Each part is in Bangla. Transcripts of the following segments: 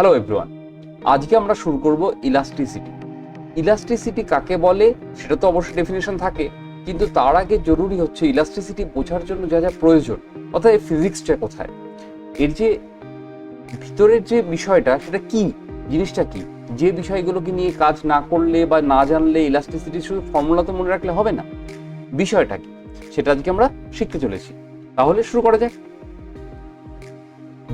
হ্যালো এভরিওয়ান আজকে আমরা শুরু করব ইলাস্টিসিটি ইলাস্টিসিটি কাকে বলে? সেটা তো অবশ্যই ডেফিনেশন থাকে, কিন্তু তার আগে জরুরি হচ্ছে ইলাস্টিসিটি বোঝার জন্য যা যা প্রয়োজন, অর্থাৎ এই ফিজিক্সটা কোথায়? এর যে ভিতরের যে বিষয়টা, সেটা কি? জিনিসটা কি? যে বিষয়গুলোকে নিয়ে কাজ না করলে বা না জানলে ইলাস্টিসিটি শুধু ফর্মুলা তো মনে রাখলে হবে না? বিষয়টা কি? সেটা আজকে আমরা শিখতে চলেছি। তাহলে শুরু করা যাক।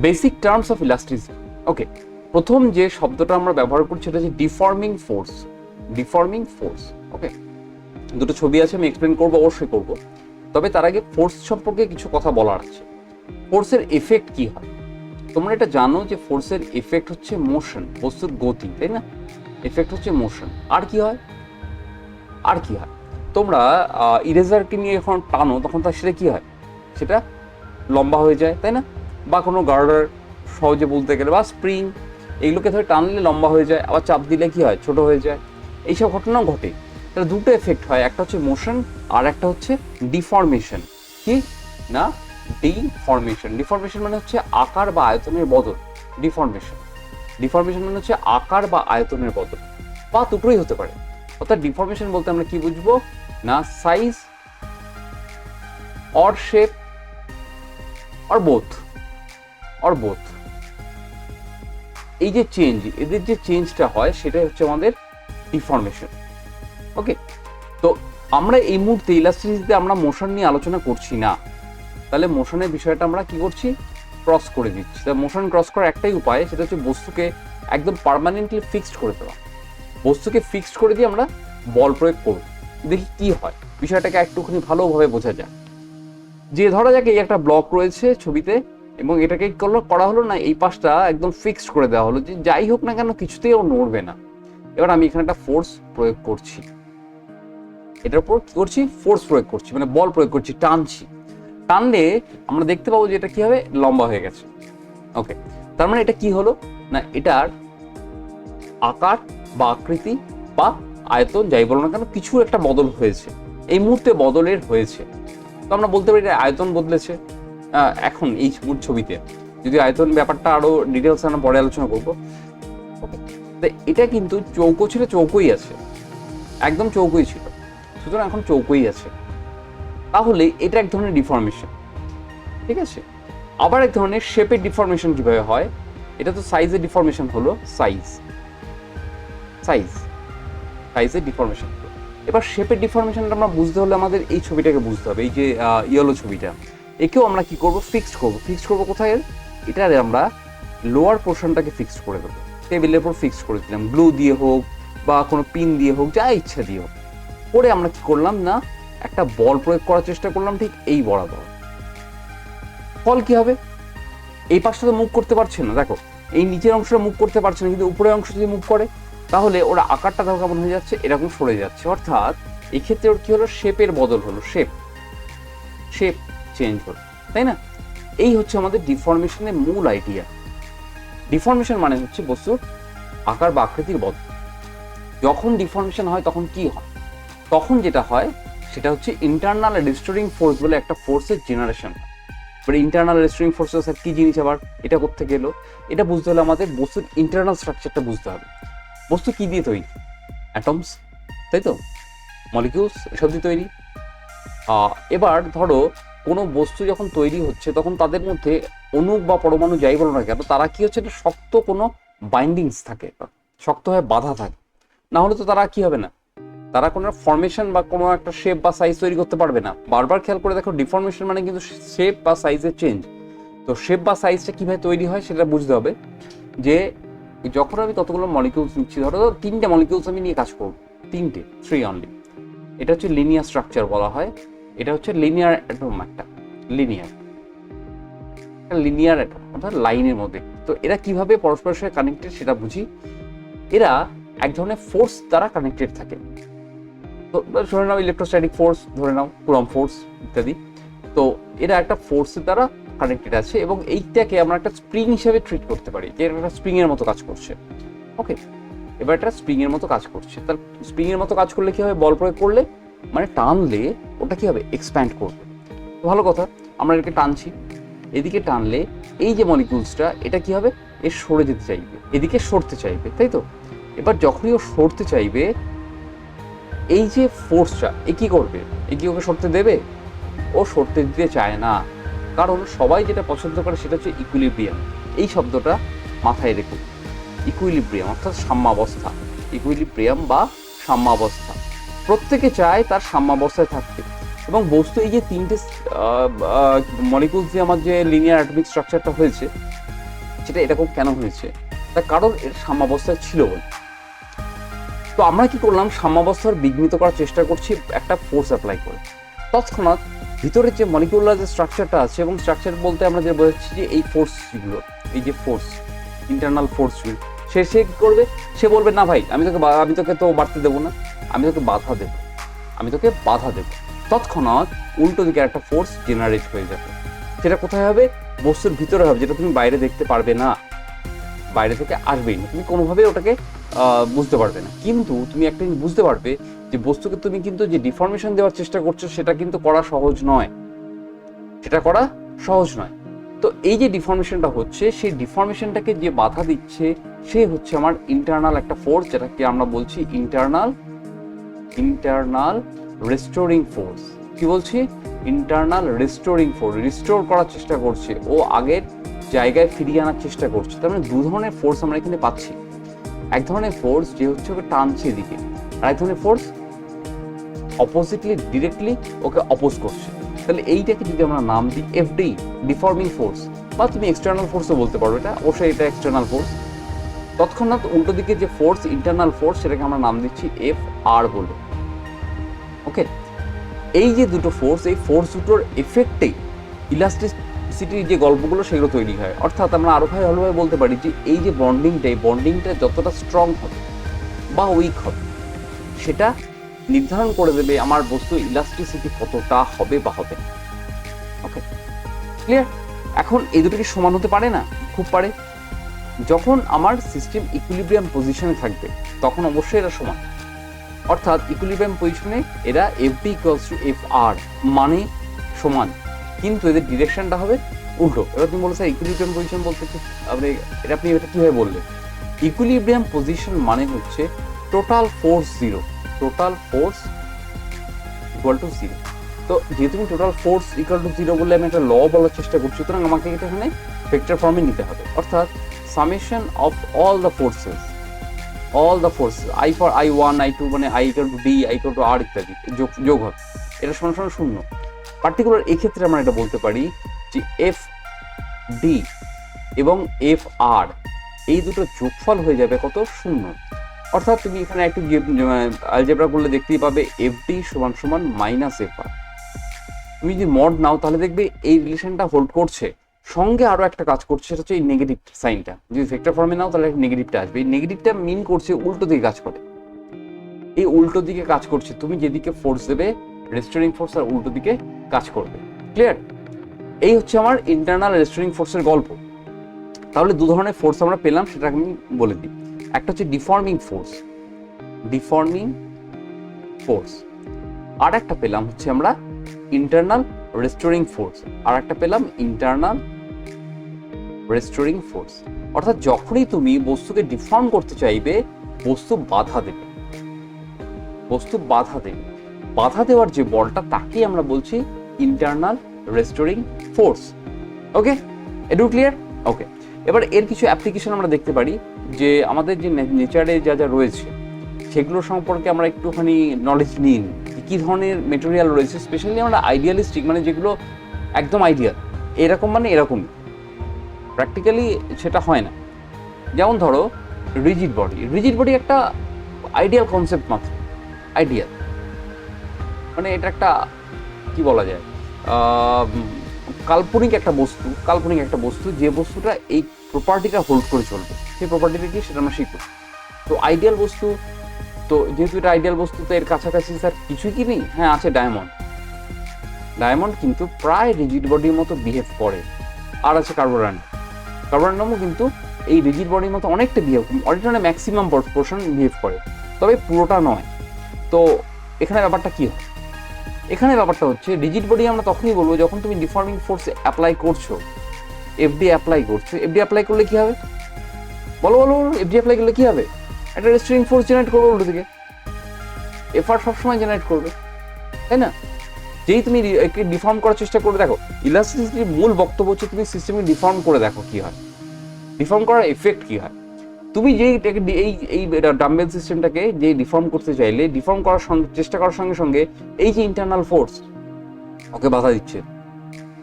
Basic terms of elasticity okay প্রথম যে শব্দটা আমরা ব্যবহার করছি সেটা হচ্ছে deforming force deforming force okay দুটো ছবি আছে, আমি এক্সপ্লেন করব, অবশ্যই করব। তবে তার আগে ফোর্স সম্পর্কে কিছু কথা বলার আছে। ফোর্সের এফেক্ট কি হয়? তোমরা এটা জানো যে ফোর্সের এফেক্ট হচ্ছে মোশন বস্তুর গতি, তাই না? এফেক্ট হচ্ছে মোশন আর কি হয়? আর কি হয়? তোমরা ইরেজারকে নিয়ে যখন টানো, তখন তার সেটা কি হয়? সেটা লম্বা হয়ে যায়, তাই না? বা কোনো গার্ডার সহজে বলতে গেলে, বা স্প্রিং এগুলোকে ধরে টানলে লম্বা হয়ে যায়, আবার চাপ দিলে কি হয়? ছোট হয়ে যায়। এইসব ঘটনাও ঘটে। তাহলে দুটো এফেক্ট হয়। একটা হচ্ছে মোশন আর একটা হচ্ছে ডিফর্মেশন কি? না? ডিফর্মেশন ডিফর্মেশন মানে হচ্ছে আকার বা আয়তনের বদল। ডিফর্মেশন ডিফর্মেশন মানে হচ্ছে আকার বা আয়তনের বদল। বা দুটোই হতে পারে। অর্থাৎ ডিফর্মেশন বলতে আমরা কি বুঝব? না size or shape or both or both এই যে চেঞ্জ এদের যে চেঞ্জটা হয়, সেটাই হচ্ছে আমাদের ডিফর্মেশন ওকে তো আমরা এই মুহূর্তে ইলাস্ট্রিসিটিতে আমরা মোশন নিয়ে আলোচনা করছি না। তাহলে মোশনের বিষয়টা আমরা কি করছি? ক্রস করে দিচ্ছি। তা মোশন ক্রস করার একটাই উপায়, সেটা হচ্ছে বস্তুকে একদম পার্মানেন্টলি ফিক্সড করে দেওয়া। বস্তুকে ফিক্সড করে দিয়ে আমরা বল প্রয়োগ করব। দেখি কি হয়। বিষয়টাকে একটুখানি ভালোভাবে বোঝা যায় যে ধরা যাক এই একটা ব্লক রয়েছে ছবিতে এবং এটাকে করল, করা হলো না, এই পাশটা একদম ফিক্সড করে দেওয়া হলো। যে যাই হোক না কেন, কিছুতেই ও নড়বে না। এবার আমি এখানে একটা ফোর্স প্রয়োগ করছি। এটার উপর কি করছি? ফোর্স প্রয়োগ করছি মানে বল প্রয়োগ করছি, টানছি। টানলে আমরা দেখতে পাবো যে এটা কি হবে? লম্বা হয়ে গেছে। ওকে তার মানে এটা কি হলো? না, এটার আকার বা আকৃতি বা আয়তন, যাই বলো না কেন, কিছু একটা বদল হয়েছে। এই মুহূর্তে বদলের হয়েছে। তো আমরা বলতে পারি এটা আয়তন বদলেছে। এখন এই ছবিতে। যদি আয়তন ব্যাপারটা আরও ডিটেলস আমরা পরে আলোচনা করব। এটা কিন্তু চৌকো ছিল, চৌকোই আছে। একদম চৌকোই ছিল। সুতরাং এখন চৌকোই আছে। তাহলে এটা এক ধরনের ডিফর্মেশন ঠিক আছে? আবার এক ধরনের শেপের ডিফর্মেশন কীভাবে হয়? এটা তো সাইজের ডিফর্মেশন হলো সাইজ সাইজ সাইজের ডিফর্মেশন এবার শেপের ডিফর্মেশনটা আমরা বুঝতে হলে আমাদের এই ছবিটাকে বুঝতে হবে। এই যে ইয়েলো ছবিটা। একেও আমরা কি করব? ফিক্সড করব। ফিক্সড করব কোথায় এটারে আমরা লোয়ার পোর্শনটাকে ফিক্সড করে দেবো। টেবিলের উপর ফিক্সড করে দিলাম। গ্লু দিয়ে হোক বা কোনো পিন দিয়ে হোক, যা ইচ্ছা দিয়ে হোক। করে আমরা কি করলাম না, একটা বল প্রয়োগ করার চেষ্টা করলাম ঠিক এই বরাবর। ফল কি হবে? এই পাশটা তো মুভ করতে পারছে না। দেখো, এই নিচের অংশটা মুভ করতে পারছে না, কিন্তু উপরের অংশ যদি মুভ করে, তাহলে ওরা আকারটা দেখো কেমন হয়ে যাচ্ছে, এরকম সরে যাচ্ছে। অর্থাৎ এক্ষেত্রে ওর কি হলো? শেপের বদল হলো। শেপ শেপ চেঞ্জ হলো তাই না? এই হচ্ছে আমাদের ডিফর্মেশনের মূল আইডিয়া ডিফর্মেশন মানে হচ্ছে বস্তুর আকার বা আকৃতির বদল। যখন ডিফর্মেশন হয় তখন কি হয়? তখন যেটা হয়, সেটা হচ্ছে ইন্টারনাল রিস্টোরিং ফোর্স বলে একটা ফোর্সের জেনারেশন এবার ইন্টারনাল রিস্টোরিং ফোর্স স্যার কি জিনিস আবার? এটা করতে গেলো। এটা বুঝতে হলে আমাদের বস্তুর ইন্টারনাল স্ট্রাকচারটা বুঝতে হবে। বস্তু কি দিয়ে তৈরি? অ্যাটমস তাই তো? মলিকিউলস এসব দিয়ে তৈরি। এবার ধরো কোনো বস্তু যখন তৈরি হচ্ছে, তখন তাদের মধ্যে অণু বা পরমাণু যাই বলো না কেন, তারা কি হচ্ছে একটা শক্ত কোনো বাইন্ডিংস থাকে, শক্ত হয়ে বাধা থাকে। না হলে তো তারা কি হবে না? তারা কোনো ফর্মেশন বা কোনো একটা শেপ বা সাইজ তৈরি করতে পারবে না। বারবার খেয়াল করে দেখো ডিফরমেশন মানে কিন্তু শেপ বা সাইজের চেঞ্জ তো শেপ বা সাইজটা কীভাবে তৈরি হয় সেটা বুঝতে হবে, যে যখন আমি ততগুলো মলিকিউলস নিচ্ছি, ধরো তিনটে মলিকিউলস আমি নিয়ে কাজ করব, তিনটে থ্রি অনলি এটা হচ্ছে লিনিয়ার স্ট্রাকচার বলা হয়। এটা হচ্ছে লিনিয়ার অ্যাটম একটা লিনিয়ার লিনিয়ার অ্যাটম অর্থাৎ লাইনের মধ্যে। তো এরা কীভাবে পরস্পরের সাথে কানেক্টেড সেটা বুঝি? এরা এক ধরনের ফোর্স দ্বারা কানেক্টেড থাকে। তো ধরে নাও ইলেকট্রোস্ট্যাটিক ফোর্স ধরে নাও কুলম ফোর্স ইত্যাদি। তো এরা একটা ফোর্সের দ্বারা কানেক্টেড আছে এবং এইটাকে আমরা একটা স্প্রিং হিসেবে ট্রিট করতে পারি। যে একটা স্প্রিং এর মতো কাজ করছে। ওকে এবার একটা স্প্রিং এর মতো কাজ করছে। তাহলে স্প্রিং এর মতো কাজ করলে কি হবে বল প্রয়োগ করলে মানে টানলে ওটা কি হবে? এক্সপ্যান্ড করবে। ভালো কথা, আমরা এটাকে টানছি। এদিকে টানলে এই যে মলিকুলসটা এটা কি হবে? এ সরে যেতে চাইবে। এদিকে সরতে চাইবে, তাই তো? এবার যখনই ও সরতে চাইবে, এই যে ফোর্সটা এ কী করবে? এ কি ওকে সরতে দেবে? ও সরতে দিতে চায় না। কারণ সবাই যেটা পছন্দ করে সেটা হচ্ছে ইকুইলিব্রিয়াম এই শব্দটা মাথায় রেখে। ইকুইলিব্রিয়াম অর্থাৎ সাম্যাবস্থা। ইকুইলিব্রিয়াম বা সাম্যাবস্থা। প্রত্যেকে চায় তার সাম্যাবস্থায় থাকতে। এবং বস্তু এই যে তিনটে মলিকুলস দিয়ে আমার যে লিনিয়ার অ্যাটমিক স্ট্রাকচারটা হয়েছে, সেটা এরকম কেন হয়েছে? তার কারণ এর সাম্যাবস্থায় ছিল বলে। তো আমরা কি করলাম? সাম্যাবস্থার বিঘ্নিত করার চেষ্টা করছি একটা ফোর্স অ্যাপ্লাই করে। তৎক্ষণাৎ ভিতরে যে মলিকুলার যে স্ট্রাকচারটা আছে এবং স্ট্রাকচার বলতে আমরা যে বোঝাচ্ছি যে এই ফোর্সগুলো এই যে ফোর্স ইন্টারনাল ফোর্সগুলো সে সে কি করবে? সে বলবে, না ভাই, আমি তোকে আমি তোকে তো বাড়তে দেবো না। আমি তোকে বাধা দেবো। আমি তোকে বাধা দেবো। তৎক্ষণাৎ উল্টো দিকে একটা ফোর্স জেনারেট হয়ে যাবে। সেটা কোথায় হবে? বস্তুর ভিতরে হবে, যেটা তুমি বাইরে দেখতে পারবে না। বাইরে থেকে আসবেই না। তুমি কোনোভাবে ওটাকে বুঝতে পারবে না। কিন্তু তুমি একটা জিনিস বুঝতে পারবে যে, বস্তুকে তুমি কিন্তু যে ডিফরমেশন দেওয়ার চেষ্টা করছ, সেটা কিন্তু করা সহজ নয়। সেটা করা সহজ নয়। তো এই যে ডিফরমেশনটা হচ্ছে, সেই ডিফরমেশনটাকে যে বাধা দিচ্ছে, সে হচ্ছে আমার ইন্টারনাল একটা ফোর্স যেটাকে আমরা বলছি ইন্টারনাল ইন্টারনাল রেস্টোরিং ফোর্স কি বলছি? ইন্টারনাল রেস্টোরিং ফোর্স রিস্টোর করার চেষ্টা করছে। ও আগের জায়গায় ফিরিয়ে আনার চেষ্টা করছে। তার মানে দু ধরনের ফোর্স আমরা এখানে পাচ্ছি। এক ধরনের ফোর্স যে হচ্ছে ওকে টানছে এদিকে, আর এক ধরনের force oppositely directly okay oppose করছে। তাহলে এইটাকে যদি আমরা নাম দিই এফডি ডিফর্মিং ফোর্স বা তুমি এক্সটার্নাল ফোর্সও বলতে পারো এটা, অবশ্যই এটা এক্সটার্নাল ফোর্স তৎক্ষণাৎ উল্টো দিকে যে ফোর্স ইন্টারনাল ফোর্স সেটাকে আমরা নাম দিচ্ছি এফ আর বলে। ওকে এই যে দুটো ফোর্স এই ফোর্স দুটোর এফেক্টেই ইলাস্টিসিটির যে গল্পগুলো, সেগুলো তৈরি হয়। অর্থাৎ আমরা আরও ভাই ভালোভাবে বলতে পারি যে, এই যে বন্ডিংটা এই বন্ডিংটা যতটা স্ট্রং হবে বা উইক হবে, সেটা নির্ধারণ করে দেবে আমার বস্তু ইলাস্টিসিটি কতটা হবে বা হবে। ওকে ক্লিয়ার এখন এই দুটো কি সমান হতে পারে না? খুব পারে। যখন আমার সিস্টেম ইকুইলিব্রিয়াম পজিশনে থাকবে, তখন অবশ্যই এরা সমান। অর্থাৎ ইকুইলিব্রিয়াম পজিশনে এরা F D equals to F R মানে সমান। কিন্তু এদের ডিরেকশনটা হবে উল্টো। এবার তুমি বলো স্যার ইকুইলিব্রিয়াম পজিশন বলতে আপনি, এটা আপনি এটা কীভাবে বললেন? ইকুইলিব্রিয়াম পজিশন মানে হচ্ছে total force zero total force equal to zero তো যেহেতু আমি total force equal to zero বলে আমি একটা ল বলার চেষ্টা করছি, সুতরাং আমাকে এটা এখানে ভেক্টর ফর্মে নিতে হবে। অর্থাৎ summation of all the forces all the force I for I one I two মানে I equal to D I equal to R ইত্যাদি যোগ যোগ হবে। এটা সমান সমান শূন্য। পার্টিকুলার এক্ষেত্রে আমরা এটা বলতে পারি যে এফ ডি এবং এফ আর এই দুটো যোগফল হয়ে যাবে কত? শূন্য। অর্থাৎ তুমি এখানে একটু আলজেব্রা করলে দেখতেই পাবে এফ ডি সমান সমান মাইনাস এফ আর তুমি যদি মড নাও তাহলে দেখবে এই রিলেশনটা হোল্ড করছে। সঙ্গে আরও একটা কাজ করছে, সেটা হচ্ছে এই নেগেটিভ সাইনটা যদি ভেক্টর ফর্মে নাও তাহলে নেগেটিভটা আসবে। এই নেগেটিভটা মিন করছে উল্টো দিকে কাজ করে। এই উল্টো দিকে কাজ করছে, তুমি যেদিকে ফোর্স দেবে রেস্টোরিং ফোর্স আর উল্টো দিকে কাজ করবে। ক্লিয়ার এই হচ্ছে আমার ইন্টারনাল রেস্টোরিং ফোর্সের গল্প। তাহলে দু ধরনের ফোর্স আমরা পেলাম সেটা আমি বলে দিই। একটা হচ্ছে ডিফর্মিং ফোর্স ডিফর্মিং ফোর্স আর একটা পেলাম হচ্ছে আমরা ইন্টারনাল রেস্টোরিং ফোর্স আর একটা পেলাম ইন্টারনাল রেস্টোরিং ফোর্স অর্থাৎ যখনই তুমি বস্তুকে ডিফর্ম করতে চাইবে, বস্তু বাধা দেবে। বস্তু বাধা দেবে। বাধা দেওয়ার যে বলটা, তাকেই আমরা বলছি ইন্টারনাল রেস্টোরিং ফোর্স ওকে এটু ক্লিয়ার ওকে এবার এর কিছু অ্যাপ্লিকেশন আমরা দেখতে পারি যে আমাদের যে নেচারে যা যা রয়েছে, সেগুলো সম্পর্কে আমরা একটুখানি নলেজ নিন কী ধরনের মেটেরিয়াল রয়েছে? স্পেশালি আমরা আইডিয়ালিস্টিক মানে যেগুলো একদম আইডিয়াল এরকম মানে এরকমই প্র্যাকটিক্যালি সেটা হয় না। যেমন ধরো রিজিড বডি রিজিড বডি একটা আইডিয়াল কনসেপ্ট মাত্র। আইডিয়াল মানে এটা একটা, কি বলা যায়? কাল্পনিক একটা বস্তু। কাল্পনিক একটা বস্তু। যে বস্তুটা এই প্রপার্টিটা হোল্ড করে চলবে। সেই প্রপার্টিটা কি সেটা আমরা শিখব তো আইডিয়াল বস্তু, তো যেহেতু এটা আইডিয়াল বস্তু, তো এর কাছাকাছি স্যার কিছুই কি নেই? হ্যাঁ আছে ডায়মন্ড ডায়মন্ড কিন্তু প্রায় রিজিড বডির মতো বিহেভ করে। আর আছে কার্বোরান কার্বোরান্ডামও কিন্তু এই রিজিড বডির মতো অনেকটা বিহেভ অনেকটা মানে ম্যাক্সিমাম পোর্শন বিহেভ করে। তবে পুরোটা নয়। তো এখানে ব্যাপারটা কি হয়? এখানে ব্যাপারটা হচ্ছে রিজিড বডি আমরা তখনই বলব যখন তুমি ডিফর্মিং ফোর্স অ্যাপ্লাই করছ। এফডি অ্যাপ্লাই করছ। এফডি অ্যাপ্লাই করলে কি হবে? বলো বলো এফজি অ্যাপ্লাই করলে কি হবে? একটা রেস্ট্রিং ফোর্স জেনারেট করবে উল্টো দিকে। এফআর সবসময় জেনারেট করবে। তাই না? যেই তুমি একে ডিফর্ম করার চেষ্টা করে দেখো ইলাস্টিসিটির মূল বক্তব্য হচ্ছে তুমি সিস্টেমকে ডিফর্ম করে দেখো কি হয়। ডিফর্ম করার এফেক্ট কি হয়? তুমি যেই এই এই ডাম্বেল সিস্টেমটাকে যে ডিফর্ম করতে চাইলে ডিফর্ম করার সঙ্গে, চেষ্টা করার সঙ্গে সঙ্গে এই যে ইন্টারনাল ফোর্স ওকে বাধা দিচ্ছে।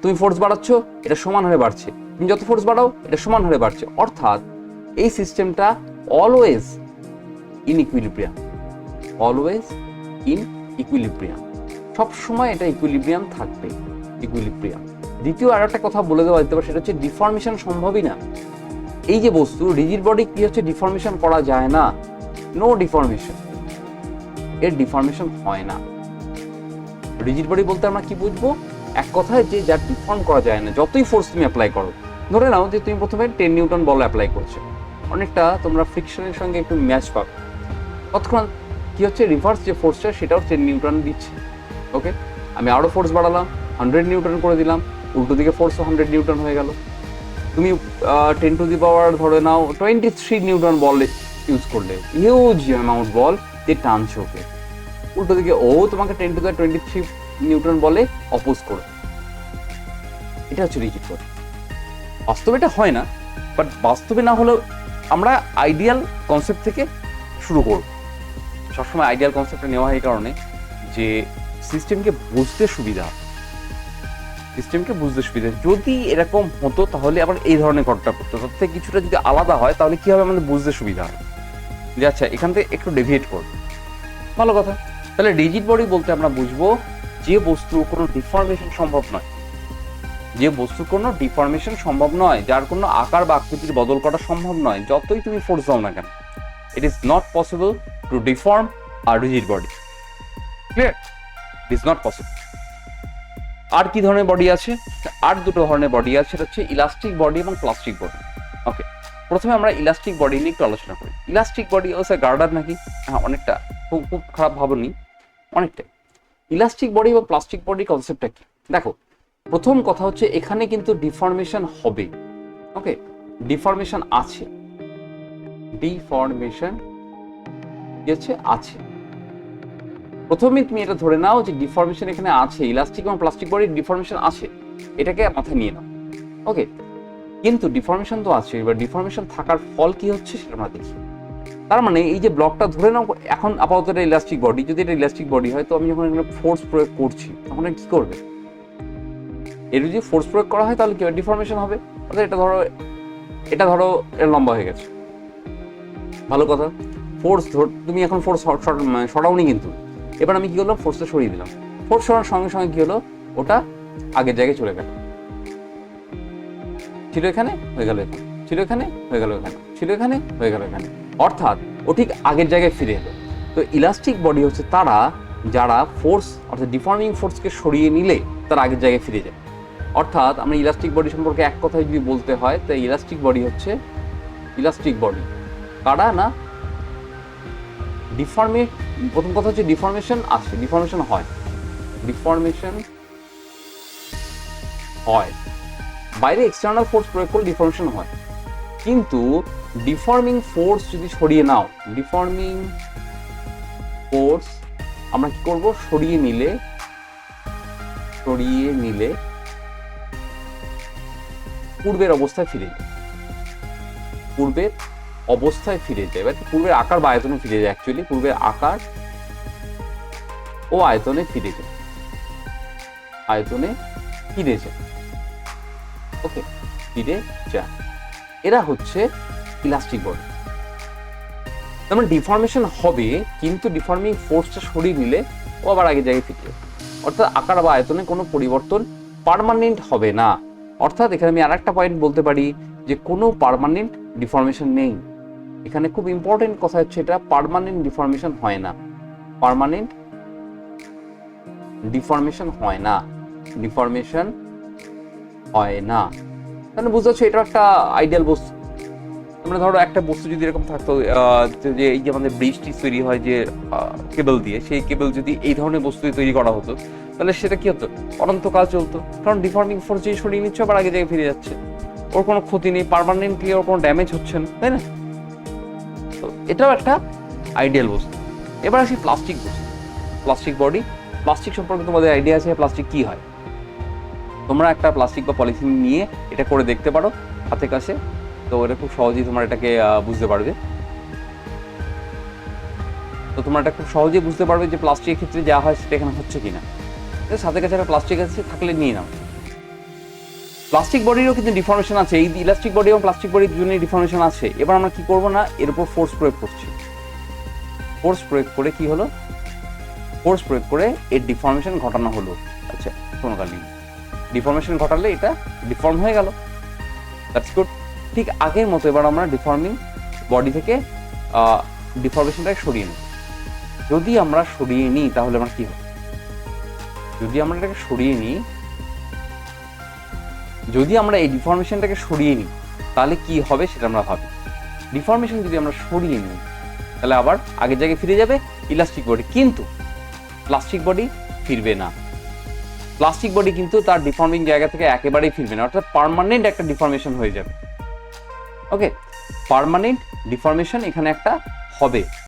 তুমি ফোর্স বাড়াচ্ছ, এটা সমান হারে বাড়ছে। তুমি যত ফোর্স বাড়াও, এটা সমান হারে বাড়ছে। অর্থাৎ এই সিস্টেমটা always in equilibrium always in equilibrium সব সময় এটা ইকুইলিব্রিয়াম থাকবে ইকুইলিব্রিয়াম দ্বিতীয় আর একটা কথা বলে দেওয়া যেতে পারে, সেটা হচ্ছে ডিফর্মেশন সম্ভবই না। এই যে বস্তু রিজিড বডি কি হচ্ছে ডিফর্মেশন করা যায় না? নো ডিফর্মেশন এর ডিফর্মেশন হয় না। রিজিড বডি বলতে আমরা কি বুঝব? এক কথায় যে যার ডিফর্ম করা যায় না, যতই ফোর্স তুমি অ্যাপ্লাই করো, ধরে নাও যে তুমি প্রথমে টেন নিউটন বল অ্যাপ্লাই করছ, অনেকটা তোমরা ফ্রিকশনের সঙ্গে একটু ম্যাচ পাবে। তৎক্ষণাৎ কি হচ্ছে? রিভার্স যে ফোর্সটা সেটাও টেন নিউটন দিচ্ছে। ওকে আমি আরও ফোর্স বাড়ালাম হান্ড্রেড নিউটন করে দিলাম, উল্টো দিকে ফোর্সও হান্ড্রেড নিউটন হয়ে গেল। তুমি টেন টু দি পাওয়ার ধরে নাও টোয়েন্টি থ্রি নিউটন বল ইউজ করলে। হিউজ অ্যামাউন্ট বল যে টানছে ওকে। উল্টো দিকে ও তোমাকে ten to the twenty three newton বলে অপোজ করবে। এটা হচ্ছে রিজিট বল বাস্তবে এটা হয় না বাট বাস্তবে না হলেও আমরা আইডিয়াল কনসেপ্ট থেকে শুরু করব। সবসময় আইডিয়াল কনসেপ্টটা নেওয়া হয় এই কারণে যে সিস্টেমকে বুঝতে সুবিধা। সিস্টেমকে বুঝতে সুবিধা। যদি এরকম হতো তাহলে আবার এই ধরনের ঘটনা করতো তার থেকে কিছুটা যদি আলাদা হয় তাহলে কি হবে? আমাদের বুঝতে সুবিধা হয়। যে আচ্ছা এখান থেকে একটু ডেভিয়েট করব। ভালো কথা। তাহলে রিজিড বডি বলতে আমরা বুঝব যে বস্তু কোনো ডিফর্মেশন সম্ভব নয়। যে বস্তুর কোনো ডিফর্মেশন সম্ভব নয়, যার কোনো আকার বা আকৃতির বদল করা সম্ভব নয়, যতই তুমি ফোর্স দাও না কেন it is not possible to deform R rigid body clear it is not possible আর কি ধরনের বডি আছে? আর দুটো ধরনের বডি আছে, সেটা হচ্ছে ইলাস্টিক বডি এবং প্লাস্টিক বডি ওকে প্রথমে আমরা ইলাস্টিক বডি নিয়ে একটু আলোচনা করি। ইলাস্টিক বডি ও গার্ডার নাকি? হ্যাঁ অনেকটা। খুব খুব খারাপ ভাবনি। অনেকটাই। ইলাস্টিক বডি বা প্লাস্টিক বডি কনসেপ্টটা কি? দেখো, প্রথম কথা হচ্ছে এখানে কিন্তু ডিফরমেশন হবে। ওকে, ডিফরমেশন আছে। ডিফরমেশন হচ্ছে আছে। প্রথমে তুমি এটা ধরে নাও যে ডিফরমেশন এখানে আছে, ইলাস্টিক এবং প্লাস্টিক বডির ডিফরমেশন আছে। এটাকে মাথায় নিয়ে নাও। ওকে, কিন্তু ডিফরমেশন তো আছে, এবার ডিফরমেশন থাকার ফল কি হচ্ছে সেটা আমরা দেখি। তার মানে এই যে ব্লকটা ধরে নাও, এখন আপাতত এটা ইলাস্টিক বডি যদি এটা ইলাস্টিক বডি হয়, তো আমি যখন এখানে ফোর্স প্রয়োগ করছি, তখন কি করবে? এর যদি ফোর্স প্রয়োগ করা হয়, তাহলে কি হবে ডিফরমেশন হবে? অর্থাৎ এটা ধরো এটা ধরো লম্বা হয়ে গেছে। ভালো কথা। ফোর্স ধর, তুমি এখন ফোর্স সরাওনি কিন্তু। এবার আমি কি করলাম? ফোর্সটা সরিয়ে দিলাম। ফোর্স সরানোর সঙ্গে সঙ্গে কি হলো? ওটা আগের জায়গায় চলে গেল। ছিল এখানে, হয়ে গেল এখানে। ছিল এখানে, হয়ে গেল এখানে। ছিল এখানে, হয়ে গেল এখানে। অর্থাৎ ও ঠিক আগের জায়গায় ফিরে এলো। তো ইলাস্টিক বডি হচ্ছে তারা যারা ফোর্স অর্থাৎ ডিফর্মিং ফোর্সকে সরিয়ে নিলে তারা আগের জায়গায় ফিরে যায়। অর্থাৎ আমরা ইলাস্টিক বডি সম্পর্কে এক কথায় যদি বলতে হয় তো ইলাস্টিক বডি হচ্ছে ইলাস্টিক বডি কারা না? ডিফর্মে প্রথম কথা হচ্ছে ডিফর্মেশন আসে ডিফর্মেশন হয়। ডিফর্মেশন হয়। বাইরে এক্সটার্নাল ফোর্স প্রয়োগ করলে ডিফর্মেশন হয়। কিন্তু ডিফর্মিং ফোর্স যদি সরিয়ে নাও ডিফর্মিং ফোর্স আমরা কি করব? সরিয়ে নিলে সরিয়ে নিলে পূর্বের অবস্থায় ফিরে যায়। পূর্বের অবস্থায় ফিরে যায়। এবার পূর্বের আকার বা আয়তনে ফিরে যায় অ্যাকচুয়ালি পূর্বের আকার ও আয়তনে ফিরে যায়। আয়তনে ফিরে যায়। ওকে ফিরে যায়। এরা হচ্ছে ইলাস্টিক বডি তার মানে ডিফর্মেশন হবে, কিন্তু ডিফর্মিং ফোর্সটা সরিয়ে নিলে ও আবার আগে জায়গায় ফিরে যাবে। অর্থাৎ আকার বা আয়তনে কোনো পরিবর্তন পার্মানেন্ট হবে না। অর্থাৎ এখানে আমি আরেকটা পয়েন্ট বলতে পারি যে কোনো পার্মানেন্ট ডিফর্মেশন নেই। এখানে খুব ইম্পর্টেন্ট কথা হচ্ছে এটা পার্মানেন্ট ডিফর্মেশন হয় না। পার্মানেন্ট ডিফর্মেশন হয় না। ডিফর্মেশন হয় না। তাহলে বুঝতে পারছ এটা একটা আইডিয়াল বস্তু। আমরা ধরো একটা বস্তু যদি এরকম থাকতো যে এই যে আমাদের বৃষ্টি তৈরি হয় যে কেবল দিয়ে, সেই কেবল যদি এই ধরনের বস্তু তৈরি করা হতো, তাহলে সেটা কি হতো? অনন্তকাল চলতো। কারণ ডিফর্মিং ফোর্স যে সরিয়ে নিচ্ছে, আবার আগে জায়গায় ফিরে যাচ্ছে। ওর কোনো ক্ষতি নেই পারমানেন্টলি ওর কোনো ড্যামেজ হচ্ছে না, তাই না? তো এটাও একটা আইডিয়াল বস্তু। এবার আসি প্লাস্টিক বস্তু। প্লাস্টিক বডি প্লাস্টিক সম্পর্কে তোমাদের আইডিয়া আছে প্লাস্টিক কি হয়? তোমরা একটা প্লাস্টিক বা পলিথিন নিয়ে এটা করে দেখতে পারো হাতে কাছে। তো এটা খুব সহজেই তোমরা এটাকে বুঝতে পারবে। তো তোমরা এটা খুব সহজেই বুঝতে পারবে যে প্লাস্টিকের ক্ষেত্রে যা হয় সেটা এখানে হচ্ছে কিনা। তো সাথে কাছে একটা প্লাস্টিক আছে, থাকলে নিয়ে নাও। প্লাস্টিক বডিরও কিন্তু ডিফরমেশন আছে। এই ইলাস্টিক বডি এবং প্লাস্টিক বডির দুজনেই ডিফরমেশন আছে। এবার আমরা কি করব না? এর উপর ফোর্স প্রয়োগ করছি। ফোর্স প্রয়োগ করে কি হলো? ফোর্স প্রয়োগ করে এর ডিফরমেশন ঘটানো হলো। আচ্ছা কোনো কালি ডিফরমেশন ঘটালে এটা ডিফর্ম হয়ে গেল। ঠিক আগের মতো এবার আমরা ডিফর্মিং বডি থেকে ডিফর্মেশনটাকে সরিয়ে নিই যদি আমরা সরিয়ে নিই, তাহলে আমরা কি হবে? যদি আমরা এটাকে সরিয়ে নিই, যদি আমরা এই ডিফর্মেশনটাকে সরিয়ে নিই, তাহলে কি হবে সেটা আমরা ভাবি। ডিফরমেশন যদি আমরা সরিয়ে নিই, তাহলে আবার আগের জায়গায় ফিরে যাবে ইলাস্টিক বডি কিন্তু প্লাস্টিক বডি ফিরবে না। প্লাস্টিক বডি কিন্তু তার ডিফর্মিং জায়গা থেকে একেবারেই ফিরবে না, অর্থাৎ পারমানেন্ট একটা ডিফর্মেশন হয়ে যাবে। ওকে পারমানেন্ট ডিফর্মেশন এখানে একটা হবে।